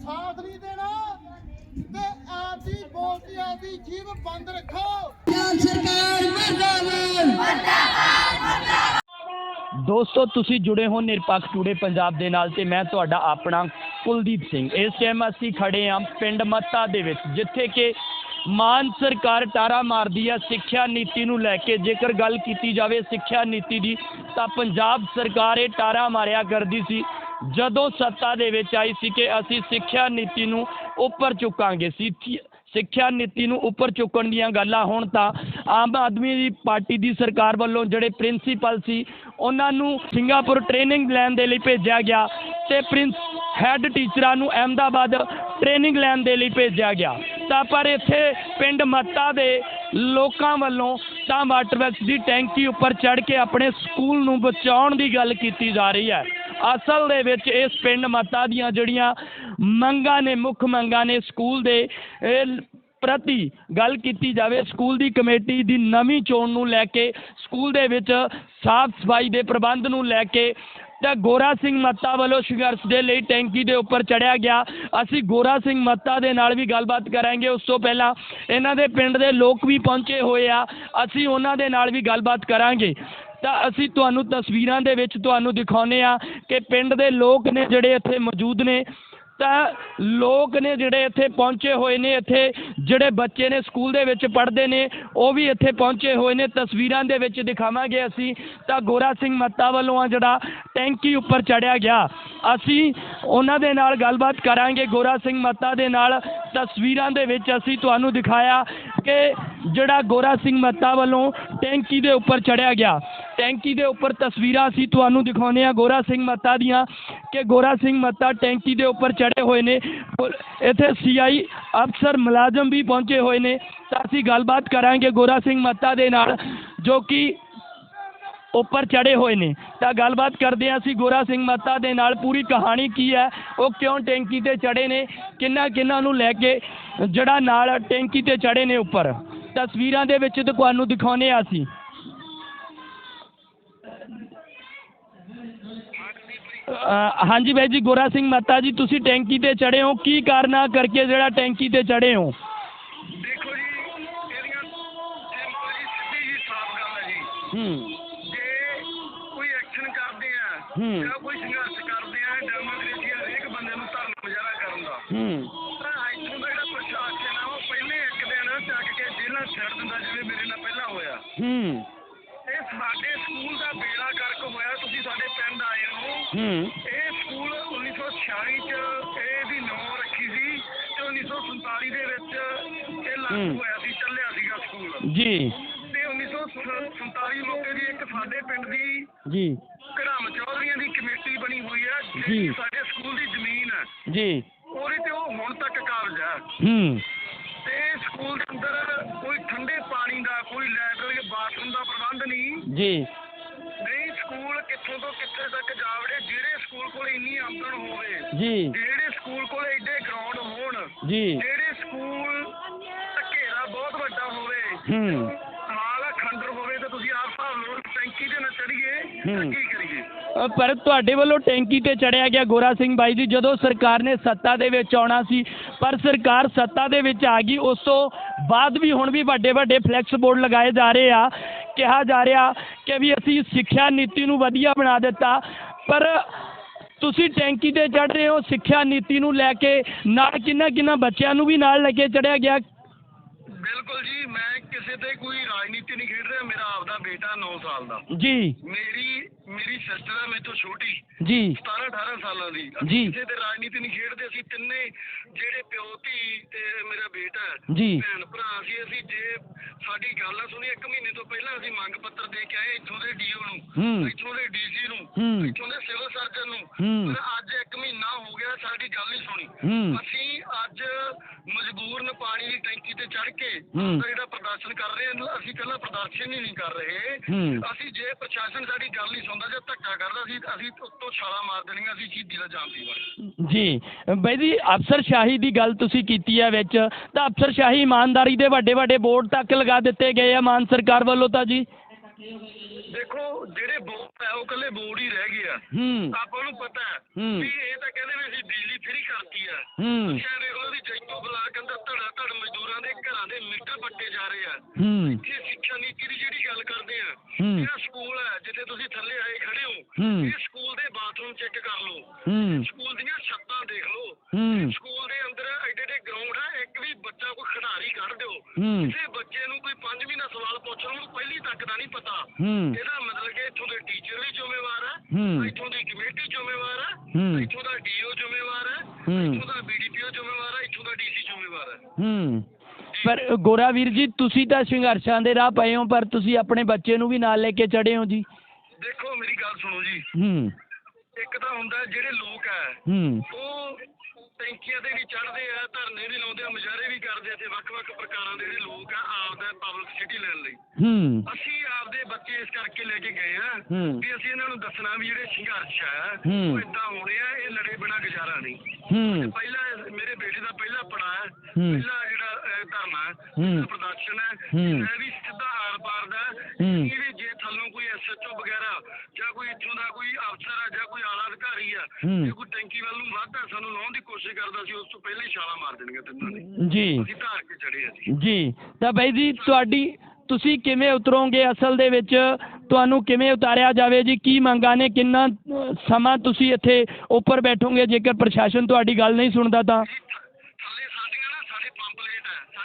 ਸਾਥ ਨਹੀਂ ਦੇਣਾ ਤੇ ਆਪਦੀ ਬੋਲਤੀ ਆਪਦੀ ਜੀਭ ਬੰਦ ਰੱਖੋ। ਸਰਕਾਰ ਮਰਦਾਬਾਦ। ਦੋਸਤੋ ਤੁਸੀਂ ਜੁੜੇ ਹੋ ਨਿਰਪੱਖ ਟੂਡੇ ਪੰਜਾਬ ਦੇ ਨਾਲ ਤੇ ਮੈਂ ਤੁਹਾਡਾ ਆਪਣਾ ਕੁਲਦੀਪ ਸਿੰਘ। ਇਸ ਟਾਈਮ ਅਸੀਂ ਖੜੇ ਹਾਂ ਪਿੰਡ ਮੱਤਾ ਦੇ ਵਿੱਚ ਜਿੱਥੇ ਕਿ ਮਾਨ ਸਰਕਾਰ ਟਾਰਾ ਮਾਰਦੀ ਹੈ ਸਿੱਖਿਆ ਨੀਤੀ ਨੂੰ ਲੈ ਕੇ। ਜੇਕਰ ਗੱਲ ਕੀਤੀ ਜਾਵੇ ਸਿੱਖਿਆ ਨੀਤੀ ਦੀ ਤਾਂ ਪੰਜਾਬ ਸਰਕਾਰ ਇਹ ਟਾਰਾ ਮਾਰਿਆ ਕਰਦੀ ਸੀ। ਜਦੋਂ ਸੱਤਾ ਦੇ ਵਿੱਚ ਆਈ ਸੀ ਕਿ ਅਸੀਂ ਸਿੱਖਿਆ ਨੀਤੀ ਨੂੰ ਉੱਪਰ ਚੁੱਕਾਂਗੇ ਸਿੱਖੀ ਸਿੱਖਿਆ ਨੀਤੀ ਨੂੰ ਉੱਪਰ ਚੁੱਕਣ ਦੀਆਂ ਗੱਲਾਂ ਹੁਣ ਤਾਂ ਆਮ ਆਦਮੀ ਦੀ ਪਾਰਟੀ ਦੀ ਸਰਕਾਰ ਵੱਲੋਂ ਜਿਹੜੇ ਪ੍ਰਿੰਸੀਪਲ ਸੀ, ਉਹਨਾਂ ਨੂੰ ਸਿੰਗਾਪੁਰ ਟ੍ਰੇਨਿੰਗ ਲੈਣ ਦੇ ਲਈ ਭੇਜਿਆ ਗਿਆ ਤੇ ਪ੍ਰਿੰਸ, ਹੈੱਡ ਟੀਚਰਾਂ ਨੂੰ ਅਹਿਮਦਾਬਾਦ ਟ੍ਰੇਨਿੰਗ ਲੈਣ ਦੇ ਲਈ ਭੇਜਿਆ ਗਿਆ। ਤਾਂ ਪਰ ਇੱਥੇ ਪਿੰਡ ਮੱਤਾ ਦੇ ਲੋਕਾਂ ਵੱਲੋਂ ਤਾਂ ਵਾਟਰ ਵਰਕਸ ਦੀ ਟੈਂਕੀ ਉੱਪਰ ਚੜ੍ਹ ਕੇ ਆਪਣੇ ਸਕੂਲ ਨੂੰ ਬਚਾਉਣ ਦੀ ਗੱਲ ਕੀਤੀ ਜਾ ਰਹੀ ਹੈ। ਅਸਲ ਦੇ ਵਿੱਚ ਇਸ ਪਿੰਡ ਮੱਤਾ ਦੀਆਂ ਜਿਹੜੀਆਂ ਮੰਗਾਂ ਨੇ, ਮੁੱਖ ਮੰਗਾਂ ਨੇ ਸਕੂਲ ਦੇ ਪ੍ਰਤੀ ਗੱਲ ਕੀਤੀ ਜਾਵੇ, ਸਕੂਲ ਦੀ ਕਮੇਟੀ ਦੀ ਨਵੀਂ ਚੋਣ ਨੂੰ ਲੈ ਕੇ, ਸਕੂਲ ਦੇ ਵਿੱਚ ਸਾਫ਼ ਸਫ਼ਾਈ ਦੇ ਪ੍ਰਬੰਧ ਨੂੰ ਲੈ ਕੇ ਤਾਂ ਗੋਰਾ ਸਿੰਘ ਮੱਤਾ ਵੱਲੋਂ ਸੰਘਰਸ਼ ਦੇ ਲਈ ਟੈਂਕੀ ਦੇ ਉੱਪਰ ਚੜਿਆ ਗਿਆ। ਅਸੀਂ ਗੋਰਾ ਸਿੰਘ ਮੱਤਾ ਦੇ ਨਾਲ ਵੀ ਗੱਲਬਾਤ ਕਰਾਂਗੇ। ਉਸ ਤੋਂ ਪਹਿਲਾਂ ਇਹਨਾਂ ਦੇ ਪਿੰਡ ਦੇ ਲੋਕ ਵੀ ਪਹੁੰਚੇ ਹੋਏ ਆ। ਅਸੀਂ ਉਹਨਾਂ ਦੇ ਨਾਲ ਵੀ ਗੱਲਬਾਤ ਕਰਾਂਗੇ। ਤਾਂ ਅਸੀਂ ਤੁਹਾਨੂੰ ਤਸਵੀਰਾਂ ਦੇ ਵਿੱਚ ਤੁਹਾਨੂੰ ਦਿਖਾਉਨੇ ਆ ਕਿ ਪਿੰਡ ਦੇ ਲੋਕ ਨੇ ਜਿਹੜੇ ਇੱਥੇ ਮੌਜੂਦ ਨੇ। ਤਾਂ ਲੋਕ ਨੇ ਜਿਹੜੇ ਇੱਥੇ ਪਹੁੰਚੇ ਹੋਏ ਨੇ, ਇੱਥੇ ਜਿਹੜੇ ਬੱਚੇ ਨੇ ਸਕੂਲ ਦੇ ਵਿੱਚ ਪੜ੍ਹਦੇ ਨੇ, ਉਹ ਵੀ ਇੱਥੇ ਪਹੁੰਚੇ ਹੋਏ ਨੇ। ਤਸਵੀਰਾਂ ਦੇ ਵਿੱਚ ਦਿਖਾਵਾਂਗੇ ਅਸੀਂ। ਤਾਂ ਗੋਰਾ ਸਿੰਘ ਮੱਤਾ ਵੱਲੋਂ ਆ ਜਿਹੜਾ ਟੈਂਕੀ ਉੱਪਰ ਚੜਿਆ ਗਿਆ। ਅਸੀਂ ਉਹਨਾਂ ਦੇ ਨਾਲ ਗੱਲਬਾਤ ਕਰਾਂਗੇ, ਗੋਰਾ ਸਿੰਘ ਮੱਤਾ ਦੇ ਨਾਲ। ਤਸਵੀਰਾਂ ਦੇ ਵਿੱਚ ਅਸੀਂ ਤੁਹਾਨੂੰ ਦਿਖਾਇਆ ਕਿ ਜਿਹੜਾ ਗੋਰਾ ਸਿੰਘ ਮੱਤਾ ਵੱਲੋਂ ਟੈਂਕੀ ਦੇ ਉੱਪਰ ਚੜਿਆ ਗਿਆ। ਟੈਂਕੀ ਦੇ ਉੱਪਰ ਤਸਵੀਰਾਂ ਅਸੀਂ ਤੁਹਾਨੂੰ ਦਿਖਾਉਂਦੇ ਆ ਗੋਰਾ ਸਿੰਘ ਮੱਤਾ ਦੀਆਂ ਕਿ ਗੋਰਾ ਸਿੰਘ ਮੱਤਾ ਟੈਂਕੀ ਦੇ ਉੱਪਰ ਚੜੇ ਹੋਏ ਨੇ। ਔਰ ਇੱਥੇ ਸੀਆਈ ਅਫਸਰ ਮੁਲਾਜ਼ਮ ਵੀ ਪਹੁੰਚੇ ਹੋਏ ਨੇ। ਤਾਂ ਅਸੀਂ ਗੱਲਬਾਤ ਕਰਾਂਗੇ ਗੋਰਾ ਸਿੰਘ ਮੱਤਾ ਦੇ ਨਾਲ, ਜੋ ਕਿ ਉੱਪਰ ਚੜੇ ਹੋਏ ਨੇ। ਤਾਂ ਗੱਲਬਾਤ ਕਰਦੇ ਹਾਂ ਅਸੀਂ ਗੋਰਾ ਸਿੰਘ ਮੱਤਾ ਦੇ ਨਾਲ। ਪੂਰੀ ਕਹਾਣੀ ਕੀ ਹੈ? ਉਹ ਕਿਉਂ ਟੈਂਕੀ ਤੇ ਚੜੇ ਨੇ? ਕਿੰਨਾ ਕਿੰਨਾ ਨੂੰ ਲੈ ਕੇ ਜਿਹੜਾ ਨਾਲ ਟੈਂਕੀ ਤੇ ਚੜੇ ਨੇ ਉੱਪਰ? ਤਸਵੀਰਾਂ ਦੇ ਵਿੱਚ ਤੁਹਾਨੂੰ ਦਿਖਾਉਨੇ ਆ ਅਸੀਂ ਅ, ਹਾਂਜੀ ਬਾਈ ਜੀ ਗੋਰਾ ਸਿੰਘ ਮੱਤਾ ਜੀ ਤੁਸੀਂ ਟੈਂਕੀ ਤੇ ਚੜੇ ਹੋ। ਕੀ ਕਾਰਨਾ ਕਰਕੇ ਜਿਹੜਾ ਟੈਂਕੀ ਤੇ ਚੜੇ ਹੋ? ਦੇਖੋ ਜੀ ਇਹਦੀਆਂ ਸਿੰਪਲ ਜੀ ਸਿੱਧੀ ਜੀ ਸਾਫ਼ ਗੱਲ ਹੈ ਜੀ। ਹੂੰ। ਜੇ ਕੋਈ ਐਕਸ਼ਨ ਕਰਦੇ ਆ ਹੂੰ। ਜਾਂ ਕੋਈ ਸੰਘਰਸ਼ ਕਰਦੇ ਆ ਡੈਮੋਕ੍ਰੇਸੀ ਹਰੇਕ ਬੰਦੇ ਨੂੰ ਧਰਮ ਮੁਜ਼ਾਹਰਾ ਕਰਨ ਦਾ। ਹੂੰ। ਤਾਂ ਇੱਥੋਂ ਦਾ ਜਿਹੜਾ ਪ੍ਰਸ਼ਾਸਨ ਆ ਉਹ ਪਹਿਲੇ ਇੱਕ ਦਿਨ ਚੱਕ ਕੇ ਜੇਲ੍ਹਾਂ 'ਚ ਛੱਡ ਦਿੰਦਾ ਜਿਵੇਂ ਮੇਰੇ ਨਾਲ ਪਹਿਲਾਂ ਹੋਇਆ। ਹੂੰ। ਹੂੰ। ਹੋਇਆ ਸੀ ਚੱਲਿਆ ਸੀਗਾ ਸਕੂਲ। ਜੀ। ਤੇ 1947 ਮੌਕੇ ਦੀ ਇੱਕ ਸਾਡੇ ਪਿੰਡ ਦੀ ਜੀ। ਘੜਾਮ ਚੌਧਰੀਆਂ ਦੀ ਕਮੇਟੀ ਬਣੀ ਹੋਈ ਹੈ ਜੀ। ਜਿਹੜੀ ਸਾਡੇ ਸਕੂਲ ਦੀ ਜ਼ਮੀਨ ਹੈ। ਜੀ। ਉਹਦੇ ਤੇ ਉਹ ਹੁਣ ਤੱਕ ਕਾਬਜ਼ ਹੈ। ਹੂੰ। ਤੇ ਸਕੂਲ ਦੇ ਅੰਦਰ ਕੋਈ ਠੰਡੇ ਪਾਣੀ ਦਾ ਕੋਈ ਲੈਟਰਿੰਗ ਬਾਥਰੂਮ ਦਾ ਪ੍ਰਬੰਧ ਨਹੀਂ। ਜੀ। ਨਹੀਂ ਸਕੂਲ ਕਿੱਥੋਂ ਤੋਂ ਕਿੱਥੇ ਤੱਕ ਜਾਵੜੇ ਜਿਹੜੇ ਸਕੂਲ ਕੋਲ ਇੰਨੀ ਆਮਦਨ ਹੋਵੇ ਜੀ। ਜਿਹੜੇ ਸਕੂਲ ਕੋਲ ਐਡੇ ਗਰਾਊਂਡ ਹੋਣ ਜੀ। ਜਿਹੜੇ ਹੂੰ। ਮਾਲ ਖੰਡਰ ਹੋਵੇ ਤਾਂ ਤੁਸੀਂ ਆਪ ਹਿਸਾਬ ਲਓ ਟੈਂਕੀ ਤੇ ਨਾ ਚੜੀਏ ਤਾਂ ਹੂੰ। ਕੀ ਕਰੀਏ? ਅ, ਪਰ ਤੁਹਾਡੇ ਵੱਲੋਂ ਟੈਂਕੀ ਤੇ ਚੜਿਆ ਗਿਆ ਗੋਰਾ ਸਿੰਘ ਬਾਈ ਜੀ ਜਦੋਂ ਸਰਕਾਰ ਨੇ ਸੱਤਾ ਦੇ ਵਿੱਚ ਆਉਣਾ ਸੀ ਪਰ ਸਰਕਾਰ ਸੱਤਾ ਦੇ ਵਿੱਚ ਆ ਗਈ ਉਸ ਤੋਂ ਬਾਅਦ ਵੀ ਹੁਣ ਵੀ ਵੱਡੇ ਵੱਡੇ ਫਲੈਕਸ ਬੋਰਡ ਲਗਾਏ ਜਾ ਰਹੇ ਆ। ਕਿਹਾ ਜਾ ਰਿਹਾ ਕਿ ਵੀ ਅਸੀਂ ਸਿੱਖਿਆ ਨੀਤੀ ਨੂੰ ਵਧੀਆ ਬਣਾ ਦਿੱਤਾ ਪਰ ਤੁਸੀਂ ਟੈਂਕੀ ਤੇ ਚੜ ਰਹੇ ਹੋ ਸਿੱਖਿਆ ਨੀਤੀ ਨੂੰ ਲੈ ਕੇ ਨਾਲ ਕਿੰਨਾ ਕਿੰਨਾ ਬੱਚਿਆਂ ਨੂੰ ਵੀ ਨਾਲ ਲੈ ਕੇ ਚੜਿਆ ਗਿਆ? ਬਿਲਕੁਲ ਜੀ ਮੈਂ ਕਿਸੇ ਤੇ ਕੋਈ ਰਾਜਨੀਤੀ ਨਹੀਂ ਖੇਡ ਰਿਹਾ ਮੇਰਾ ਆਪਦਾ ਬੇਟਾ 9 ਸਾਲ ਦਾ ਜੀ ਮੇਰੀ ਮੇਰੀ ਸਿਸਟਰ ਹੈ ਮੇਰੇ ਤੋਂ ਛੋਟੀ ਜੀ 17 18 ਸਾਲਾਂ ਦੀ ਅਸੀਂ ਜੀ। ਕਿਸੇ ਤੇ ਰਾਜਨੀਤੀ ਨਹੀਂ ਖੇਡਦੇ ਅਸੀਂ ਤਿੰਨੇ ਜਿਹੜੇ ਪਿਓ ਧੀ ਤੇ ਮੇਰਾ ਬੇਟਾ ਹੈ ਜੀ ਭੈਣ ਭਰਾ ਸੀ ਅਸੀਂ ਜੇ ਸਾਡੀ ਗੱਲ ਸੁਣੀ ਇੱਕ ਮਹੀਨੇ ਤੋਂ ਪਹਿਲਾਂ ਅਸੀਂ ਮੰਗ ਪੱਤਰ ਦੇ ਕੇ ਆਏ ਇੱਥੋਂ ਦੇ ਡੀਓ ਨੂੰ ਹੂੰ। ਇੱਥੋਂ ਦੇ ਡੀਸੀ ਨੂੰ ਹੂੰ। ਇੱਥੋਂ ਦੇ ਸਿਵਲ ਸਰਜਨ ਨੂੰ ਹੂੰ। ਪਰ ਅੱਜ ਇੱਕ ਮਹੀਨਾ ਹੋ ਗਿਆ ਸਾਡੀ ਗੱਲ ਨਹੀਂ ਸੁਣੀ ਹੂੰ। ਅਸੀਂ ਅੱਜ ਮਜਬੂਰਨ ਪਾਣੀ ਦੀ ਟੈਂਕੀ ਤੇ ਚੜ ਕੇ ਹੂੰ। ਜਿਹੜਾ ਪ੍ਰਦਰਸ਼ਨ ਕਰ ਰਹੇ ਹਾਂ ਅਸੀਂ ਕੱਲਾ ਪ੍ਰਦਰਸ਼ਨ ਹੀ ਨਹੀਂ ਕਰ ਰਹੇ। ਹੂੰ। ਅਸੀਂ ਜੇ ਪ੍ਰਸ਼ਾਸਨ ਸਾਡੀ ਗੱਲ ਨਹੀਂ ਸੁਣਦਾ ਜੇ ਧੱਕਾ ਕਰਦਾ ਸੀ ਅਸੀਂ ਉੱਤੋਂ ਛਾਲਾਂ ਮਾਰ ਦੇਣੀਆਂ ਅਸੀਂ ਸ਼ਹੀਦੀ ਦਾ ਜਾਮ ਦੀ ਵਾਰ ਜੀ। ਬਾਈ ਜੀ ਅਫਸਰਸ਼ਾਹੀ ਦੀ ਗੱਲ ਤੁਸੀਂ ਕੀਤੀ ਹੈ ਵਿੱਚ। ਤਾਂ ਅਫਸਰਸ਼ਾਹੀ ਇਮਾਨਦਾਰੀ ਦੇ ਵੱਡੇ ਵੱਡੇ ਬੋਰਡ ਤੱਕ ਲਗਾ ਦਿੱਤੇ ਗਏ ਆ ਮਾਨ ਸਰਕਾਰ ਵੱਲੋਂ ਤਾਂ ਜੀ? ਦੇਖੋ ਜਿਹੜੇ ਬੋਰਡ ਹੈ ਉਹ ਕੱਲੇ ਬੋਰਡ ਹੀ ਰਹਿ ਗਏ ਆ। ਹੂੰ। ਆਪਾਂ ਨੂੰ ਪਤਾ ਹੈ ਹੂੰ। ਵੀ ਇਹ ਤਾਂ ਕਹਿੰਦੇ ਵੀ ਅਸੀਂ ਬਿਜਲੀ ਫ੍ਰੀ ਕਰਤੀ ਆ। ਹੂੰ। ਸ਼ਹਿਰ ਦੇਖ ਲਓ ਜੈਤੋ ਬਲਾਕ ਅੰਦਰ ਧੜਾ ਧੜ ਮਜ਼ਦੂਰਾਂ ਦੇ ਘਰਾਂ ਦੇ ਮੀਟਰ ਪੱਟੇ ਜਾ ਰਹੇ ਆ। ਹੂੰ। ਇਹ ਸਿੱਖਿਆ ਨੀਤੀ ਦੀ ਜਿਹੜੀ ਗੱਲ ਕਰਦੇ ਆ ਹੂੰ। ਇਹ ਸਕੂਲ ਹੈ ਜਿੱਥੇ ਤੁਸੀਂ ਥੱਲੇ ਆਏ ਖੜੇ ਹੋ ਹੂੰ। ਇਹ ਸਕੂਲ ਦੇ ਬਾਥਰੂਮ ਚੈੱਕ ਕਰ ਲਓ। ਹੂੰ। ਸਕੂਲ ਦੀਆਂ ਛੱਤਾਂ ਦੇਖ ਲਓ। ਹੂੰ। ਸਕੂਲ ਦੇ ਅੰਦਰ ਐਡੇ ਐਡੇ ਗਰਾਊਂਡ ਹੈ ਇੱਕ ਵੀ ਬੱਚਾ ਕੋਈ ਖਿਡਾਰੀ ਕੱਢ ਦਿਓ। ਹੂੰ। ਕਿਸੇ ਬੱਚੇ ਨੂੰ ਕੋਈ ਪੰਜਵੀਂ ਦਾ ਸਵਾਲ ਪੁੱਛ ਲਓ ਉਹਨੂੰ ਪਹਿਲੀ ਤੱਕ ਦਾ ਨਹੀਂ ਪਤਾ। ਹੂੰ। ਇਹਦਾ ਮਤਲਬ ਕਿ ਇੱਥੋਂ ਦੇ ਟੀਚਰ ਵੀ ਜ਼ਿੰਮੇਵਾਰ ਹੈ ਹੂੰ ਇੱਥੋਂ ਦੀ ਕਮੇਟੀ ਜ਼ਿੰਮੇਵਾਰ ਹੈ ਹੂੰ ਇੱਥੋਂ ਦਾ ਡੀਓ ਜ਼ਿੰਮੇਵਾਰ ਹੈ ਹੂੰ ਇੱਥੋਂ ਦਾ ਬੀਡੀਪੀਓ ਜ਼ਿੰਮੇਵਾਰ ਹੈ ਇੱਥੋਂ ਦਾ ਡੀਸੀ ਜ਼ਿੰਮੇਵਾਰ ਹੈ ਹੂੰ ਪਰ ਗੋਰਾ ਵੀਰ ਜੀ ਤੁਸੀਂ ਤਾਂ ਸੰਘਰਸ਼ਾਂ ਦੇ ਰਾਹ ਪਏ ਹੋ ਪਰ ਤੁਸੀਂ ਆਪਣੇ ਬੱਚੇ ਨੂੰ ਵੀ ਨਾਲ ਲੈ ਕੇ ਚੜੇ ਹੋ ਜੀ। ਦੇਖੋ ਮੇਰੀ ਗੱਲ ਸੁਣੋ ਜੀ। ਹੂੰ। ਇੱਕ ਤਾਂ ਹੁੰਦਾ ਜਿਹੜੇ ਲੋਕ ਹੂੰ ਉਹ ਟੈਂਕੀਆਂ ਤੇ ਵੀ ਚੜ੍ਹਦੇ ਆ ਧਰਨੇ ਵੀ ਲਾਉਂਦੇ ਆ ਮੁਜ਼ਾਹਰੇ ਵੀ ਕਰਦੇ ਆ ਤੇ ਵੱਖ-ਵੱਖ ਪ੍ਰਕਾਰਾਂ ਦੇ ਜਿਹੜੇ ਲੋਕ ਆ ਆਪਦਾ ਪਬਲਿਸਿਟੀ ਲੈਣ ਲਈ। ਹੂੰ। ਅਸੀਂ ਆਪਦੇ ਬੱਚੇ ਇਸ ਕਰਕੇ ਲੈ ਕੇ ਗਏ ਆ ਵੀ ਅਸੀਂ ਇਹਨਾਂ ਨੂੰ ਦੱਸਣਾ ਵੀ ਜਿਹੜੇ ਸੰਘਰਸ਼ ਆ। ਉਹ ਇਦਾਂ ਹੋਣੇ ਆ ਇਹ ਲੜੇ ਬਿਨਾ ਗੁਜ਼ਾਰਾ ਨਹੀਂ। ਹੂੰ। ਪਹਿਲਾ ਮੇਰੇ ਬੇਟੇ ਦਾ ਪਹਿਲਾ ਪੜਾ। ਪਹਿਲਾ ਜਿਹੜਾ ਧਰਨਾ ਹੈ। ਪ੍ਰਦਰਸ਼ਨ ਹੈ। ਇਹ ਵੀ ਸਿੱਧਾ ਆਰ ਪਾਰ ਦਾ ਹੈ। ਹੂੰ। ਇਹ ਵੀ ਜੇ ਥੱਲੋਂ ਕੋਈ ਐਸਐਚਓ ਵਗੈਰਾ ਜਾਂ ਕੋਈ ਇੱਥੋਂ ਦਾ ਕੋਈ ਅਫਸਰ ਹੈ ਜਾਂ ਕੋਈ ਆਲਾ ਅਧਿਕਾਰੀ ਆ। ਜੇ ਕੋਈ ਟੈਂਕੀ ਵੱਲ ਨੂੰ ਵਾਧਾ ਸਾਨੂੰ ਲਾਉਣ ਦੀ ਕੋਸ਼ਿਸ਼ ਕਰਦਾ ਸੀ ਉਸ ਤੋਂ ਪਹਿਲਾਂ ਹੀ ਛਾਲਾਂ ਮਾਰ ਦੇਣਗੇ ਤਿੰਨਾਂ ਨੇ ਜੀ ਅਸੀਂ ਧਾਰ ਕੇ ਚੜੇ ਆ ਜੀ ਜੀ ਤਾਂ ਬਾਈ ਜੀ ਤੁਹਾਡੀ ਤੁਸੀਂ ਕਿਵੇਂ ਉਤਰੋਗੇ ਅਸਲ ਦੇ ਵਿੱਚ ਤੁਹਾਨੂੰ ਕਿਵੇਂ ਉਤਾਰਿਆ ਜਾਵੇ ਜੀ ਕੀ ਮੰਗਾਂ ਨੇ ਕਿੰਨਾ ਸਮਾਂ ਤੁਸੀਂ ਇੱਥੇ ਉੱਪਰ ਬੈਠੋਗੇ ਜੇਕਰ ਪ੍ਰਸ਼ਾਸਨ ਤੁਹਾਡੀ ਗੱਲ ਨਹੀਂ ਸੁਣਦਾ ਤਾਂ ਜੀ, ਥ- ਥੱਲੇ ਸਾਡੀਆਂ ਨਾ ਸਾਡੇ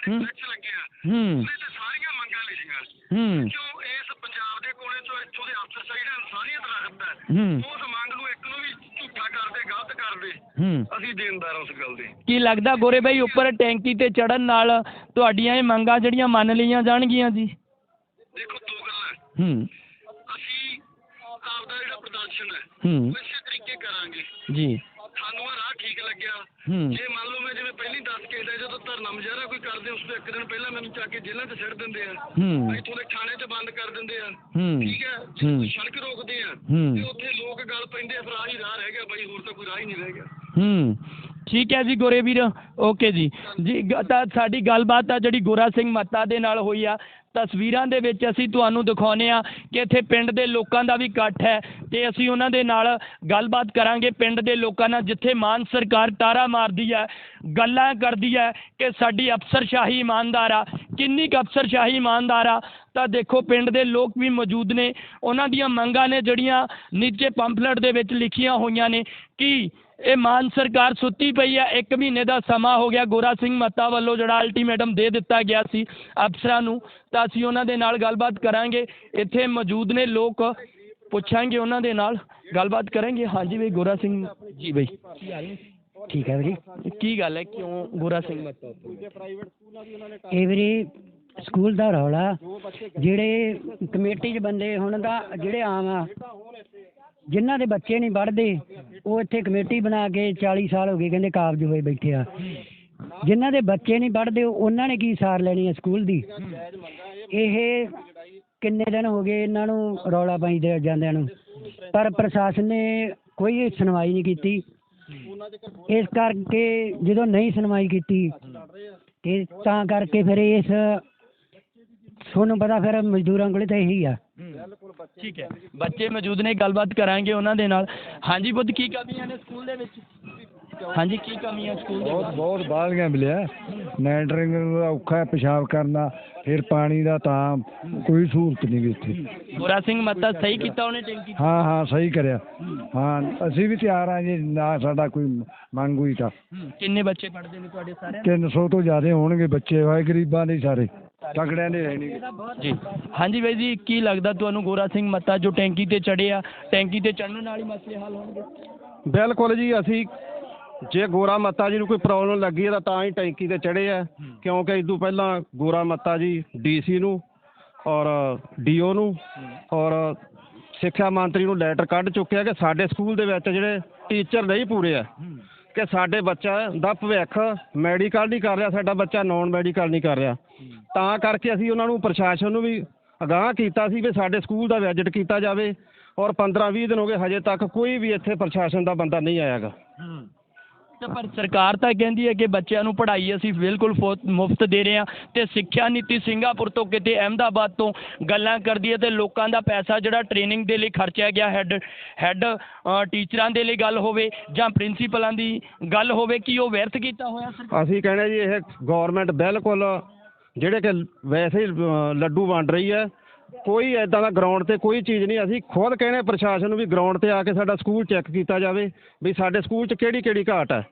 ਪੰਪਲੇਟ ਹੈ। ਸਾਡੇ ਹੂੰ। ਫਲੈਕਸ ਲੱਗੇ ਆ ਹੂੰ। ਉਹਦੇ ਤੇ ਸਾਰੀਆਂ ਮੰਗਾਂ ਲਿਖੀਆਂ ਹੂੰ। ਕਿਉਂ ਇਸ ਪੰਜਾਬ ਦੇ ਕੋਲੇ ਚੋਂ ਇੱਥੋਂ ਦੇ ਅਫਸਰ ਜਿਹੜਾ ਇਨਸਾਨੀਅਤ ਰੱਖਦਾ ਹੈ ਹੂੰ। ਉਸ ਮੰਗ ਨੂੰ ਇੱਕ ਨੂੰ ਵੀ ਝੂਠਾ ਕਰਦੇ ਗਲਤ ਕਰਦੇ ਹੂੰ। ਅਸੀਂ ਦੇਣਦਾਰ ਹਾਂ ਉਸ ਗੱਲ ਦੇ। ਕੀ ਲੱਗਦਾ ਗੋਰੇ ਬਾਈ ਉੱਪਰ ਟੈਂਕੀ ਤੇ ਚੜਨ ਨਾਲ ਤੁਹਾਡੀਆਂ ਇਹ ਮੰਗਾਂ ਜਿਹੜੀਆਂ ਮੰਨ ਲਈਆਂ ਜਾਣਗੀਆਂ ਜੀ? ਦੇਖੋ ਦੋ ਗੱਲਾਂ ਹੈ। ਅਸੀਂ ਆਪਦਾ ਜਿਹੜਾ ਪ੍ਰਦਰਸ਼ਨ ਹੈ ਹੂੰ। ਇਸੇ ਤਰੀਕੇ ਕਰਾਂਗੇ। ਜੀ। ਸਾਨੂੰ ਆ ਰਾਹ ਠੀਕ ਲੱਗਿਆ। ਹੂੰ। ਜੇ ਮੰਨ ਲਓ ਮੈਂ ਜਿਵੇਂ ਪਹਿਲੀ ਦੱਸ ਕੇ ਦਾ ਜਦੋਂ ਧਰਨਾ ਮੁਜ਼ਾਹਰਾ ਕੋਈ ਕਰਦੇ ਉਸ ਤੋਂ ਇੱਕ ਦਿਨ ਪਹਿਲਾਂ ਮੈਨੂੰ ਚੱਕ ਕੇ ਜੇਲ੍ਹਾਂ 'ਚ ਸਿੱਟ ਦਿੰਦੇ ਆ। ਹੂੰ। ਇੱਥੋਂ ਦੇ ਥਾਣੇ 'ਚ ਬੰਦ ਕਰ ਦਿੰਦੇ ਆ। ਹੂੰ। ਠੀਕ ਹੈ। ਸੜਕ ਰੋਕਦੇ ਆ ਹੂੰ। ਤੇ ਉੱਥੇ ਲੋਕ ਗੱਲ ਪੈਂਦੇ ਆ ਫਿਰ ਆਹੀ ਰਾਹ ਰਹਿ ਗਿਆ ਬਾਈ ਹੋਰ ਤਾਂ ਕੋਈ ਰਾਹ ਹੀ ਨਹੀਂ ਰਹਿ ਗਿਆ। ਹੂੰ। ਠੀਕ ਹੈ ਜੀ ਗੋਰੇ ਵੀਰ ਓਕੇ ਜੀ। ਜੀ ਗ- ਤਾਂ ਸਾਡੀ ਗੱਲਬਾਤ ਆ ਜਿਹੜੀ ਗੋਰਾ ਸਿੰਘ ਮੱਤਾ ਦੇ ਨਾਲ ਹੋਈ ਆ। ਤਸਵੀਰਾਂ ਦੇ ਵਿੱਚ ਅਸੀਂ ਤੁਹਾਨੂੰ ਦਿਖਾਉਨੇ ਆ ਕਿ ਇੱਥੇ ਪਿੰਡ ਦੇ ਲੋਕਾਂ ਦਾ ਵੀ ਇਕੱਠ ਹੈ ਤੇ ਅਸੀਂ ਉਹਨਾਂ ਦੇ ਨਾਲ ਗੱਲਬਾਤ ਕਰਾਂਗੇ ਪਿੰਡ ਦੇ ਲੋਕਾਂ ਨਾਲ, ਜਿੱਥੇ ਮਾਨ ਸਰਕਾਰ ਤਾਰਾ ਮਾਰਦੀ ਹੈ, ਗੱਲਾਂ ਕਰਦੀ ਹੈ ਕਿ ਸਾਡੀ ਅਫਸਰਸ਼ਾਹੀ ਇਮਾਨਦਾਰ ਆ। ਕਿੰਨੀ ਕੁ ਅਫਸਰਸ਼ਾਹੀ ਇਮਾਨਦਾਰ ਆ, ਤਾਂ ਦੇਖੋ ਪਿੰਡ ਦੇ ਲੋਕ ਵੀ ਮੌਜੂਦ ਨੇ। ਉਹਨਾਂ ਦੀਆਂ ਮੰਗਾਂ ਨੇ ਜਿਹੜੀਆਂ ਨੀਚੇ ਪੰਫਲੇਟ ਦੇ ਵਿੱਚ ਲਿਖੀਆਂ ਹੋਈਆਂ ਨੇ ਕਿ ਇਹ ਮਾਨ ਸਰਕਾਰ ਸੁੱਤੀ ਪਈ ਹੈ, ਇੱਕ ਮਹੀਨੇ ਦਾ ਸਮਾਂ ਹੋ ਗਿਆ। ਗੋਰਾ ਸਿੰਘ ਮੱਤਾ ਵੱਲੋਂ ਜਿਹੜਾ ਅਲਟੀਮੇਟਮ ਦੇ ਦਿੱਤਾ ਗਿਆ ਸੀ ਅਫਸਰਾਂ ਨੂੰ, ਤਾਂ ਅਸੀਂ ਉਹਨਾਂ ਦੇ ਨਾਲ ਗੱਲਬਾਤ ਕਰਾਂਗੇ। ਇੱਥੇ ਮੌਜੂਦ ਨੇ ਲੋਕ। ਪੁੱਛਾਂਗੇ ਉਹਨਾਂ ਦੇ ਨਾਲ। ਗੱਲਬਾਤ ਕਰਾਂਗੇ। ਹਾਂਜੀ ਬਈ, ਗੋਰਾ ਸਿੰਘ ਜੀ ਬਈ। ਠੀਕ ਹੈ ਵੀਰੇ। ਕੀ ਗੱਲ ਹੈ? ਕਿਉਂ ਗੋਰਾ ਸਿੰਘ ਮੱਤਾ? ਇਹ ਵੀਰੇ ਸਕੂਲ ਦਾ ਰੌਲਾ। ਜਿਹੜੇ ਕਮੇਟੀ 'ਚ ਬੰਦੇ ਹੁਣ ਦਾ ਜਿਹੜੇ ਆਮ ਆ, ਜਿਨ੍ਹਾਂ ਦੇ ਬੱਚੇ ਨਹੀਂ ਪੜ੍ਹਦੇ, ਉਹ ਇੱਥੇ ਕਮੇਟੀ ਬਣਾ ਕੇ 40 ਸਾਲ ਹੋ ਗਏ ਕਹਿੰਦੇ ਕਾਬਜ ਹੋਏ ਬੈਠੇ ਆ। ਜਿਨ੍ਹਾਂ ਦੇ ਬੱਚੇ ਨਹੀਂ ਪੜ੍ਹਦੇ, ਉਹਨਾਂ ਨੇ ਕੀ ਸਾਰ ਲੈਣੀ ਹੈ ਸਕੂਲ ਦੀ? ਇਹ ਕਿੰਨੇ ਦਿਨ ਹੋ ਗਏ ਇਹਨਾਂ ਨੂੰ ਰੌਲਾ ਪਾਈ ਦੇ ਜਾਂਦਿਆਂ ਨੂੰ। ਪਰ ਪ੍ਰਸ਼ਾਸਨ ਨੇ ਕੋਈ ਸੁਣਵਾਈ ਨਹੀਂ ਕੀਤੀ। ਇਸ ਕਰਕੇ ਜਦੋਂ ਨਹੀਂ ਸੁਣਵਾਈ ਕੀਤੀ, ਤੇ ਤਾਂ ਕਰਕੇ ਫਿਰ ਇਸ ਤੁਹਾਨੂੰ ਪਤਾ ਫਿਰ ਮਜ਼ਦੂਰਾਂ ਕੋਲੇ ਤਾਂ ਇਹੀ ਆ। ਠੀਕ ਹੈ। ਬੱਚੇ ਮੌਜੂਦ ਨੇ, ਗੱਲਬਾਤ ਕਰਾਂਗੇ ਉਹਨਾਂ ਦੇ ਨਾਲ। ਹਾਂਜੀ ਬੁੱਧ ਕੀ ਕਮੀਆਂ ਨੇ ਸਕੂਲ ਦੇ ਵਿੱਚ? ਹਾਂਜੀ ਕੀ ਕਮੀਆਂ ਸਕੂਲ ਦੇ ਬਹੁਤ ਬਹੁਤ ਬਾਹਲੀਆਂ ਮਿਲਿਆ। ਲੈਂਟਰਿੰਗ ਔਖਾ ਹੈ ਪਿਸ਼ਾਬ ਕਰਨਾ ਫਿਰ ਪਾਣੀ ਦਾ ਤਾਂ ਕੋਈ ਸਹੂਲਤ ਨਹੀਂ ਗੀ ਇੱਥੇ ਗੋਰਾ ਸਿੰਘ ਮੱਤਾ ਸਹੀ ਕੀਤਾ ਉਹਨੇ ਟੈਂਕੀ ਹਾਂ ਹਾਂ ਸਹੀ ਕਰਿਆ। ਹਾਂ ਅਸੀਂ ਵੀ ਤਿਆਰ ਆ ਜੀ ਨਾ ਸਾਡਾ ਕੋਈ ਮੰਗ ਹੋਈ ਤਾਂ। ਹੂੰ, ਕਿੰਨੇ ਬੱਚੇ ਪੜ੍ਹਦੇ ਨੇ ਤੁਹਾਡੇ ਸਾਰਿਆਂ ਦੇ? 300 ਤੋਂ ਜ਼ਿਆਦਾ ਹੋਣਗੇ ਬੱਚੇ ਹੋਏ ਗਰੀਬਾਂ ਦੇ ਸਾਰੇ। ਤਗੜਿਆਂ ਦੇ ਨਹੀਂ ਜੀ। ਹਾਂਜੀ ਬਾਈ ਜੀ ਕੀ ਲੱਗਦਾ ਤੁਹਾਨੂੰ ਗੋਰਾ ਸਿੰਘ ਮੱਤਾ ਜੋ ਟੈਂਕੀ ਤੇ ਚੜੇ ਆ? ਟੈਂਕੀ ਤੇ ਚੜਨ ਨਾਲ ਹੀ ਮਸਲੇ ਹੱਲ ਹੋਣਗੇ? ਬਿਲਕੁਲ ਜੀ ਅਸੀਂ ਜੇ ਗੋਰਾ ਮੱਤਾ ਜੀ ਨੂੰ ਕੋਈ ਪ੍ਰੋਬਲਮ ਲੱਗੀ ਹੈ ਤਾਂ ਤਾਂ ਹੀ ਟੈਂਕੀ ਤੇ ਚੜੇ ਆ। ਕਿਉਂਕਿ ਇਸ ਤੋਂ ਪਹਿਲਾਂ ਗੋਰਾ ਮੱਤਾ ਜੀ ਡੀਸੀ ਨੂੰ ਔਰ ਡੀਓ ਨੂੰ ਔਰ ਸਿੱਖਿਆ ਮੰਤਰੀ ਨੂੰ ਲੈਟਰ ਕੱਢ ਚੁੱਕਿਆ ਕਿ ਸਾਡੇ ਸਕੂਲ ਦੇ ਵਿੱਚ ਜਿਹੜੇ ਟੀਚਰ ਨਹੀਂ ਪੂਰੇ ਆ ਕਿ ਸਾਡੇ ਬੱਚਾ ਦਾ ਭਵਿੱਖ ਮੈਡੀਕਲ ਨਹੀਂ ਕਰ ਰਿਹਾ ਸਾਡਾ ਬੱਚਾ ਨਾਨ ਮੈਡੀਕਲ ਨਹੀਂ ਕਰ ਰਿਹਾ। ਤਾਂ ਕਰਕੇ ਅਸੀਂ ਉਹਨਾਂ ਨੂੰ ਪ੍ਰਸ਼ਾਸਨ ਨੂੰ ਵੀ ਅਗਾਹ ਕੀਤਾ ਸੀ ਵੀ ਸਾਡੇ ਸਕੂਲ ਦਾ ਵਿਜ਼ਿਟ ਕੀਤਾ ਜਾਵੇ ਔਰ 15 20 ਦਿਨ ਹੋ ਗਏ ਹਜੇ ਤੱਕ ਕੋਈ ਵੀ ਇੱਥੇ ਪ੍ਰਸ਼ਾਸਨ ਦਾ ਬੰਦਾ ਨਹੀਂ ਆਇਆਗਾ। ਤੇ ਪਰ ਸਰਕਾਰ ਤਾਂ ਕਹਿੰਦੀ ਹੈ ਕਿ ਬੱਚਿਆਂ ਨੂੰ ਪੜ੍ਹਾਈ ਅਸੀਂ ਬਿਲਕੁਲ ਮੁਫਤ ਦੇ ਰਹੇ ਹਾਂ ਤੇ ਸਿੱਖਿਆ ਨੀਤੀ ਸਿੰਗਾਪੁਰ ਤੋਂ ਕਿਤੇ ਅਹਿਮਦਾਬਾਦ ਤੋਂ ਗੱਲਾਂ ਕਰਦੀ ਹੈ ਤੇ ਲੋਕਾਂ ਦਾ ਪੈਸਾ ਜਿਹੜਾ ਟ੍ਰੇਨਿੰਗ ਦੇ ਲਈ ਖਰਚਿਆ ਗਿਆ ਹੈੱਡ ਹੈੱਡ ਟੀਚਰਾਂ ਦੇ ਲਈ ਗੱਲ ਹੋਵੇ ਜਾਂ ਪ੍ਰਿੰਸੀਪਲਾਂ ਦੀ ਗੱਲ ਹੋਵੇ, ਕਿ ਉਹ ਵਿਅਰਥ ਕੀਤਾ ਹੋਇਆ ਸਰਕਾਰ ਅਸੀਂ ਕਹਿੰਦੇ ਜੀ ਇਹ ਗਵਰਨਮੈਂਟ ਬਿਲਕੁਲ ਜਿਹੜੇ ਕਿ ਵੈਸੇ ਹੀ ਲੱਡੂ ਵੰਡ ਰਹੀ ਹੈ। ਕੋਈ ਐਦਾਂ ਦਾ ਗਰਾਊਂਡ ਤੇ ਕੋਈ ਚੀਜ਼ ਨਹੀਂ। ਅਸੀਂ ਖੁਦ ਕਹਿੰਦੇ ਪ੍ਰਸ਼ਾਸਨ ਨੂੰ ਵੀ ਗਰਾਊਂਡ ਤੇ ਆ ਕੇ ਸਾਡਾ ਸਕੂਲ ਚੈੱਕ ਕੀਤਾ ਜਾਵੇ ਵੀ ਸਾਡੇ ਸਕੂਲ 'ਚ ਕਿਹੜੀ ਕਿਹੜੀ ਘਾਟ ਹੈ।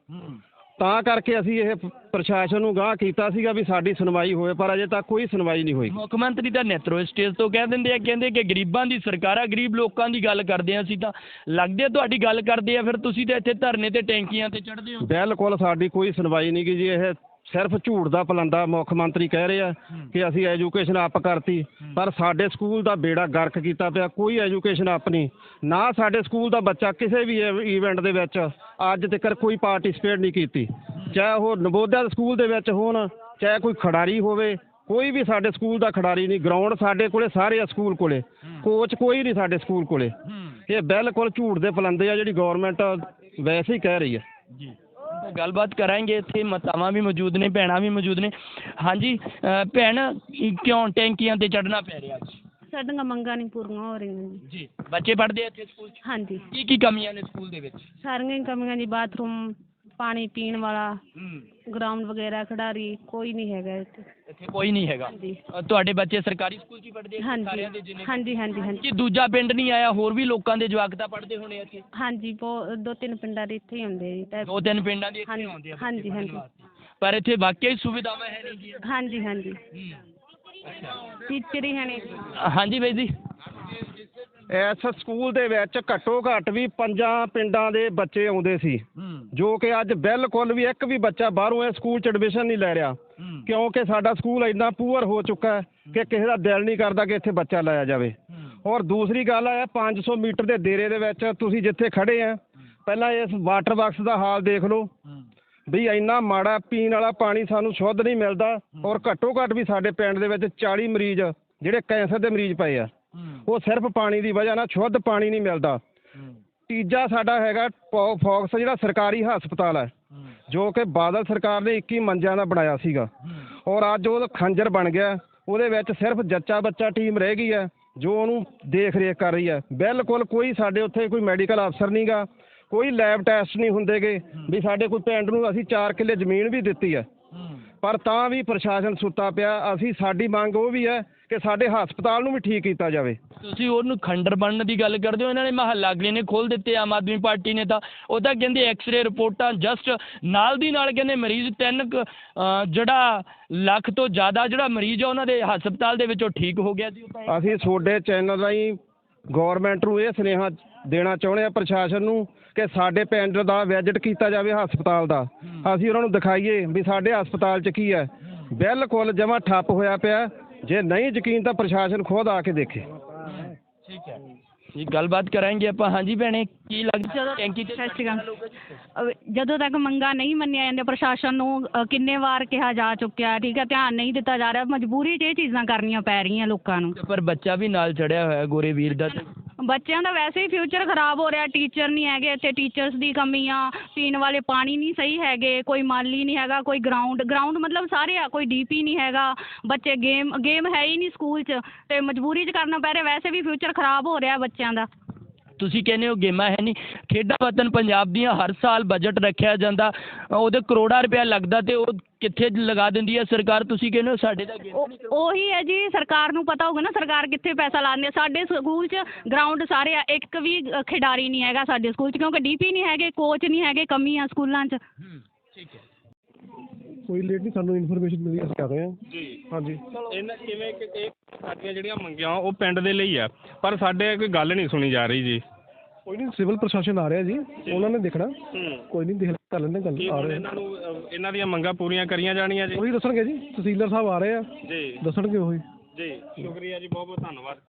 ਤਾਂ ਕਰਕੇ ਅਸੀਂ ਇਹ ਪ੍ਰਸ਼ਾਸਨ ਨੂੰ ਗਾਹ ਕੀਤਾ ਸੀਗਾ ਵੀ ਸਾਡੀ ਸੁਣਵਾਈ ਹੋਵੇ ਪਰ ਅਜੇ ਤੱਕ ਕੋਈ ਸੁਣਵਾਈ ਨਹੀਂ ਹੋਈ। ਮੁੱਖ ਮੰਤਰੀ ਤਾਂ ਨੇਤਰੋ ਸਟੇਜ ਤੋਂ ਕਹਿ ਦਿੰਦੇ ਆ ਕਹਿੰਦੇ ਕਿ ਗਰੀਬਾਂ ਦੀ ਸਰਕਾਰ ਆ ਗਰੀਬ ਲੋਕਾਂ ਦੀ ਗੱਲ ਕਰਦੇ ਆ ਅਸੀਂ ਤਾਂ। ਲੱਗਦੇ ਆ ਤੁਹਾਡੀ ਗੱਲ ਕਰਦੇ ਆ ਫਿਰ ਤੁਸੀਂ ਤਾਂ ਇੱਥੇ ਧਰਨੇ ਤੇ ਟੈਂਕੀਆਂ ਤੇ ਚੜ੍ਹਦੇ ਹੋ। ਬਿਲਕੁਲ ਸਾਡੀ ਕੋਈ ਸੁਣਵਾਈ ਨਹੀਂ ਗੀ ਜੀ ਇਹ ਸਿਰਫ ਝੂਠ ਦਾ ਪਲੰਦਾ ਮੁੱਖ ਮੰਤਰੀ ਕਹਿ ਰਹੇ ਆ ਕਿ ਅਸੀਂ ਐਜੂਕੇਸ਼ਨ ਅਪ ਕਰਤੀ ਪਰ ਸਾਡੇ ਸਕੂਲ ਦਾ ਬੇੜਾ ਗਰਕ ਕੀਤਾ ਪਿਆ ਕੋਈ ਐਜੂਕੇਸ਼ਨ ਅਪ ਨਹੀਂ। ਨਾ ਸਾਡੇ ਸਕੂਲ ਦਾ ਬੱਚਾ ਕਿਸੇ ਵੀ ਇਵੈਂਟ ਦੇ ਵਿੱਚ ਅੱਜ ਤੱਕ ਕੋਈ ਪਾਰਟਿਸਿਪੇਟ ਨਹੀਂ ਕੀਤੀ। ਚਾਹੇ ਉਹ ਨਵੋਦਿਆ ਸਕੂਲ ਦੇ ਵਿੱਚ ਹੋਣ ਚਾਹੇ ਕੋਈ ਖਿਡਾਰੀ ਹੋਵੇ ਕੋਈ ਵੀ ਸਾਡੇ ਸਕੂਲ ਦਾ ਖਿਡਾਰੀ ਨਹੀਂ ਗਰਾਊਂਡ ਸਾਡੇ ਕੋਲੇ ਸਾਰੇ ਆ ਸਕੂਲ ਕੋਲੇ। ਕੋਚ ਕੋਈ ਨਹੀਂ ਸਾਡੇ ਸਕੂਲ ਕੋਲੇ। ਇਹ ਬਿਲਕੁਲ ਝੂਠ ਦੇ ਪਲੰਦੇ ਆ ਜਿਹੜੀ ਗਵਰਨਮੈਂਟ ਵੈਸੇ ਹੀ ਕਹਿ ਰਹੀ ਹੈ। ਜੀ। ਗੱਲਬਾਤ ਕਰਾਂਗੇ ਇੱਥੇ ਮਾਤਾਵਾਂ ਵੀ ਮੌਜੂਦ ਨੇ ਭੈਣਾਂ ਵੀ ਮੌਜੂਦ ਨੇ। ਹਾਂਜੀ ਭੈਣ ਕਿਉਂ ਟੈਂਕੀਆਂ ਤੇ ਚੜ੍ਹਨਾ ਪੈ ਰਿਹਾ ਅੱਜ? ਸਾਡੀਆਂ ਮੰਗਾਂ ਨਹੀਂ ਪੂਰੀਆਂ ਹੋ ਰਹੀਆਂ ਜੀ। ਜੀ ਬੱਚੇ ਪੜ੍ਹਦੇ ਆ ਇੱਥੇ ਸਕੂਲ 'ਚ? ਹਾਂਜੀ। ਕੀ ਕੀ ਕਮੀਆਂ ਨੇ ਸਕੂਲ ਦੇ ਵਿੱਚ? ਸਾਰੀਆਂ ਹੀ ਕਮੀਆਂ ਜੀ ਬਾਥਰੂਮ ਪਾਣੀ ਪੀਣ ਵਾਲਾ ਹੂੰ। ਗਰਾਊਂਡ ਵਗੈਰਾ ਖਿਡਾਰੀ ਕੋਈ ਨਹੀਂ ਹੈਗਾ ਇੱਥੇ। ਇੱਥੇ ਕੋਈ ਨਹੀਂ ਹੈਗਾ। ਹਾਂਜੀ। ਤੁਹਾਡੇ ਬੱਚੇ ਸਰਕਾਰੀ ਸਕੂਲ 'ਚ ਹੀ ਪੜ੍ਹਦੇ ਆ ਸਾਰਿਆਂ ਦੇ ਜਿੰਨੇ ਹਾਂਜੀ ਹਾਂਜੀ ਹਾਂਜੀ। ਕੀ ਦੂਜਾ ਪਿੰਡ ਨਹੀਂ ਆਇਆ ਹੋਰ ਵੀ ਲੋਕਾਂ ਦੇ ਜਵਾਕ ਤਾਂ ਪੜ੍ਹਦੇ ਹੋਣੇ ਆ ਇੱਥੇ? ਹਾਂਜੀ ਬਹੁਤ ਦੋ ਤਿੰਨ ਪਿੰਡਾਂ ਦੇ ਇੱਥੇ ਹੀ ਹੁੰਦੇ ਜੀ ਤਾਂ ਦੋ ਤਿੰਨ ਪਿੰਡਾਂ ਦੇ ਇੱਥੇ ਹਾਂਜੀ, ਆਉਂਦੇ ਆ ਬੱਚੇ ਹਾਂਜੀ, ਪੜ੍ਹਨ ਹਾਂਜੀ। ਵਾਸਤੇ। ਪਰ ਇੱਥੇ ਵਾਕਿਆ ਹੀ ਸੁਵਿਧਾਵਾਂ ਹੈ ਨਹੀਂ ਹਾਂਜੀ ਹਾਂਜੀ। ਟੀਚਰ ਹੀ ਹੈ ਨਹੀਂ। ਹਾਂਜੀ ਬਾਈ ਜੀ। ਇਸ ਸਕੂਲ ਦੇ ਵਿੱਚ ਘੱਟੋ ਘੱਟ ਵੀ ਪੰਜਾਂ ਪਿੰਡਾਂ ਦੇ ਬੱਚੇ ਆਉਂਦੇ ਸੀ। ਜੋ ਕਿ ਅੱਜ ਬਿਲਕੁਲ ਵੀ ਇੱਕ ਵੀ ਬੱਚਾ ਬਾਹਰੋਂ ਇਹ ਸਕੂਲ 'ਚ ਐਡਮਿਸ਼ਨ ਨਹੀਂ ਲੈ ਰਿਹਾ। ਕਿਉਂਕਿ ਸਾਡਾ ਸਕੂਲ ਇੰਨਾ ਪੂਅਰ ਹੋ ਚੁੱਕਾ ਹੈ ਕਿ ਕਿਸੇ ਦਾ ਦਿਲ ਨਹੀਂ ਕਰਦਾ ਕਿ ਇੱਥੇ ਬੱਚਾ ਲਾਇਆ ਜਾਵੇ। ਔਰ ਦੂਸਰੀ ਗੱਲ ਹੈ 500 ਮੀਟਰ ਦੇ ਦੇਰੇ ਦੇ ਵਿੱਚ ਤੁਸੀਂ ਜਿੱਥੇ ਖੜੇ ਆ ਪਹਿਲਾਂ ਇਸ ਵਾਟਰ ਬਾਕਸ ਦਾ ਹਾਲ ਦੇਖ ਲਓ। ਵੀ ਇੰਨਾ ਮਾੜਾ ਪੀਣ ਵਾਲਾ ਪਾਣੀ ਸਾਨੂੰ ਸ਼ੁੱਧ ਨਹੀਂ ਮਿਲਦਾ ਔਰ ਘੱਟੋ ਘੱਟ ਵੀ ਸਾਡੇ ਪਿੰਡ ਦੇ ਵਿੱਚ 40 ਮਰੀਜ਼ ਜਿਹੜੇ ਕੈਂਸਰ ਦੇ ਮਰੀਜ਼ ਪਏ ਆ। ਉਹ ਸਿਰਫ ਪਾਣੀ ਦੀ ਵਜ੍ਹਾ ਨਾਲ ਸ਼ੁੱਧ ਪਾਣੀ ਨਹੀਂ ਮਿਲਦਾ। ਤੀਜਾ ਸਾਡਾ ਹੈਗਾ ਫੋਕਸ ਜਿਹੜਾ ਸਰਕਾਰੀ ਹਸਪਤਾਲ ਹੈ। ਜੋ ਕਿ ਬਾਦਲ ਸਰਕਾਰ ਨੇ 21 ਮੰਜਿਆਂ ਦਾ ਬਣਾਇਆ ਸੀਗਾ। ਔਰ ਅੱਜ ਉਹ ਖੰਜਰ ਬਣ ਗਿਆ। ਉਹਦੇ ਵਿੱਚ ਸਿਰਫ ਜੱਚਾ ਬੱਚਾ ਟੀਮ ਰਹਿ ਗਈ ਹੈ ਜੋ ਉਹਨੂੰ ਦੇਖ ਰੇਖ ਕਰ ਰਹੀ ਹੈ। ਬਿਲਕੁਲ ਕੋਈ ਸਾਡੇ ਉੱਥੇ ਕੋਈ ਮੈਡੀਕਲ ਅਫਸਰ ਨਹੀਂਗਾ ਕੋਈ ਲੈਬ ਟੈਸਟ ਨਹੀਂ ਹੁੰਦੇਗੇ ਵੀ ਸਾਡੇ ਕੋਈ ਪਿੰਡ ਨੂੰ ਅਸੀਂ 4 ਕਿੱਲੇ ਜ਼ਮੀਨ ਵੀ ਦਿੱਤੀ ਹੈ। ਪਰ ਤਾਂ ਵੀ ਪ੍ਰਸ਼ਾਸਨ ਸੁੱਤਾ ਪਿਆ ਅਸੀਂ ਸਾਡੀ ਮੰਗ ਉਹ ਵੀ ਹੈ ਕਿ ਸਾਡੇ ਹਸਪਤਾਲ ਨੂੰ ਵੀ ਠੀਕ ਕੀਤਾ ਜਾਵੇ। ਤੁਸੀਂ ਉਹਨੂੰ ਖੰਡਰ ਬਣਨ ਦੀ ਗੱਲ ਕਰਦੇ ਹੋ ਇਹਨਾਂ ਨੇ ਮਹੱਲਾ ਕਲੀਨਿਕ ਖੋਲ ਦਿੱਤੇ ਆਮ ਆਦਮੀ ਪਾਰਟੀ ਨੇ ਤਾਂ। ਉਹ ਤਾਂ ਕਹਿੰਦੇ ਐਕਸ-ਰੇ ਰਿਪੋਰਟਾਂ ਜਸਟ ਨਾਲ ਦੀ ਨਾਲ ਕਹਿੰਦੇ ਮਰੀਜ਼ ਤਿੰਨ ਕੁ, ਅਹ, ਜਿਹੜਾ ਲੱਖ ਤੋਂ ਜ਼ਿਆਦਾ ਜਿਹੜਾ ਮਰੀਜ਼ ਆ ਉਹਨਾਂ ਦੇ ਹਸਪਤਾਲ ਦੇ ਵਿੱਚੋਂ ਠੀਕ ਹੋ ਗਿਆ ਜੀ। ਉਹ ਤਾਂ ਅਸੀਂ ਤੁਹਾਡੇ ਚੈਨਲ ਰਾਹੀਂ ਗਵਰਨਮੈਂਟ ਨੂੰ ਇਹ ਸੁਨੇਹਾ ਦੇਣਾ ਚਾਹੁੰਦੇ ਆ ਪ੍ਰਸ਼ਾਸਨ ਨੂੰ ਕਿ ਸਾਡੇ ਪਿੰਡ ਦਾ ਵਿਜ਼ਿਟ ਕੀਤਾ ਜਾਵੇ ਹਸਪਤਾਲ ਦਾ। ਅਸੀਂ ਉਹਨਾਂ ਨੂੰ ਦਿਖਾਈਏ ਵੀ ਸਾਡੇ ਹਸਪਤਾਲ 'ਚ ਕੀ ਹੈ। ਬਿਲਕੁਲ ਜਮਾ ਠੱਪ ਹੋਇਆ ਪਿਆ। ਜੇ ਨਹੀਂ ਯਕੀਨ ਤਾਂ ਪ੍ਰਸ਼ਾਸਨ ਖੁਦ ਆ ਕੇ ਦੇਖੇ। ਠੀਕ ਹੈ। ਜੀ ਗੱਲਬਾਤ ਕਰਾਂਗੇ ਆਪਾਂ। ਹਾਂਜੀ ਭੈਣੇ ਕੀ ਲੱਗਦਾ ਟੈਂਕੀ ਤੇ ਸਤਿ ਸ਼੍ਰੀ ਅਕਾਲ। ਜਦੋਂ ਤੱਕ ਮੰਗਾਂ ਨਹੀਂ ਮੰਨੀਆਂ ਜਾਂਦੀਆਂ ਪ੍ਰਸ਼ਾਸਨ ਨੂੰ ਕਿੰਨੇ ਵਾਰ ਕਿਹਾ ਜਾ ਚੁੱਕਿਆ ਠੀਕ ਹੈ ਧਿਆਨ ਨਹੀਂ ਦਿੱਤਾ ਜਾ ਰਿਹਾ ਮਜਬੂਰੀ 'ਚ ਇਹ ਚੀਜ਼ਾਂ ਕਰਨੀਆਂ ਪੈ ਰਹੀਆਂ ਲੋਕਾਂ ਨੂੰ। ਪਰ ਬੱਚਾ ਵੀ ਨਾਲ ਚੜਿਆ ਹੋਇਆ ਗੋਰੇ ਵੀਰ ਦਾ ਬੱਚਿਆਂ ਦਾ ਵੈਸੇ ਹੀ ਫਿਊਚਰ ਖਰਾਬ ਹੋ ਰਿਹਾ ਟੀਚਰ ਨਹੀਂ ਹੈਗੇ ਇੱਥੇ ਟੀਚਰਸ ਦੀ ਕਮੀ ਆ ਪੀਣ ਵਾਲੇ ਪਾਣੀ ਨਹੀਂ ਸਹੀ ਹੈਗੇ ਕੋਈ ਮਾਲੀ ਨਹੀਂ ਹੈਗਾ ਕੋਈ ਗਰਾਊਂਡ ਗਰਾਊਂਡ ਮਤਲਬ ਸਾਰੇ ਆ ਕੋਈ ਡੀਪੀ ਨਹੀਂ ਹੈਗਾ ਬੱਚੇ ਗੇਮ ਗੇਮ ਹੈ ਹੀ ਨਹੀਂ ਸਕੂਲ 'ਚ ਤੇ ਮਜਬੂਰੀ 'ਚ ਕਰਨਾ ਪੈ ਰਿਹਾ ਵੈਸੇ ਵੀ ਫਿਊਚਰ ਖਰਾਬ ਹੋ ਰਿਹਾ ਬੱਚਿਆਂ ਦਾ। ਤੁਸੀਂ ਕਹਿੰਦੇ ਹੋ ਗੇਮਾਂ ਹੈ ਨਹੀਂ। ਖੇਡਾਂ ਵਤਨ ਪੰਜਾਬ ਦੀਆਂ ਹਰ ਸਾਲ ਬਜਟ ਰੱਖਿਆ ਜਾਂਦਾ। ਉਹਦੇ ਕਰੋੜਾਂ ਰੁਪਇਆ ਲੱਗਦਾ ਤੇ ਉਹ ਕਿੱਥੇ ਲਗਾ ਦਿੰਦੀ ਹੈ ਸਰਕਾਰ? ਤੁਸੀਂ ਕਹਿੰਦੇ ਹੋ ਸਾਡੇ ਦਾ ਗੇਮ ਉਹ- ਉਹੀ ਹੈ ਜੀ ਸਰਕਾਰ ਨੂੰ ਪਤਾ ਹੋਊਗਾ ਨਾ ਸਰਕਾਰ ਕਿੱਥੇ ਪੈਸਾ ਲਾਉਂਦੀ ਹੈ। ਸਾਡੇ ਸਕੂਲ 'ਚ ਗਰਾਊਂਡ ਸਾਰੇ ਆ ਇੱਕ ਵੀ ਖਿਡਾਰੀ ਨਹੀਂ ਹੈਗਾ ਸਾਡੇ ਸਕੂਲ 'ਚ ਕਿਉਂਕਿ ਡੀਪੀ ਨਹੀਂ ਹੈਗੇ ਕੋਚ ਨਹੀਂ ਹੈਗੇ ਕਮੀ ਆ ਸਕੂਲਾਂ 'ਚ। ਕੋਈ ਲੇਟ ਨਹੀਂ ਸਾਨੂੰ ਇਨਫੋਰਮੇਸ਼ਨ ਮਿਲੀ ਅਸੀਂ ਕਰ ਰਹੇ ਹਾਂ। ਜੀ। ਹਾਂਜੀ। ਇਹਨਾਂ ਕਿਵੇਂ ਕਿ ਇਹ ਸਾਡੀਆਂ ਜਿਹੜੀਆਂ ਮੰਗੀਆਂ ਉਹ ਪਿੰਡ ਦੇ ਲਈ ਆ। ਪਰ ਸਾਡੇ ਕੋਈ ਗੱਲ ਨਹੀਂ ਸੁਣੀ ਜਾ ਰਹੀ ਜੀ। ਕੋਈ ਨਹੀਂ ਸਿਵਲ ਪ੍ਰਸ਼ਾਸਨ ਆ ਰਿਹਾ ਜੀ ਉਹਨਾਂ ਨੇ ਦੇਖਣਾ। ਕੋਈ ਨਹੀਂ ਦੇਖ ਕਰ ਲੈਂਦੇ ਗੱਲ ਕੀ ਆ ਹੁਣ ਰਹੇ। ਇਹਨਾਂ ਨੂੰ ਅਹ, ਇਹਨਾਂ ਦੀਆਂ ਮੰਗਾਂ ਪੂਰੀਆਂ ਕਰੀਆਂ ਜਾਣੀਆਂ ਜੀ? ਉਹੀ ਦੱਸਣਗੇ ਜੀ ਤਹਿਸੀਲਦਾਰ ਸਾਹਿਬ ਆ ਰਹੇ ਆ। ਜੀ। ਦੱਸਣਗੇ ਉਹੀ। ਜੀ। ਸ਼ੁਕਰੀਆ ਜੀ ਬਹੁਤ ਬਹੁਤ ਧੰਨਵਾਦ।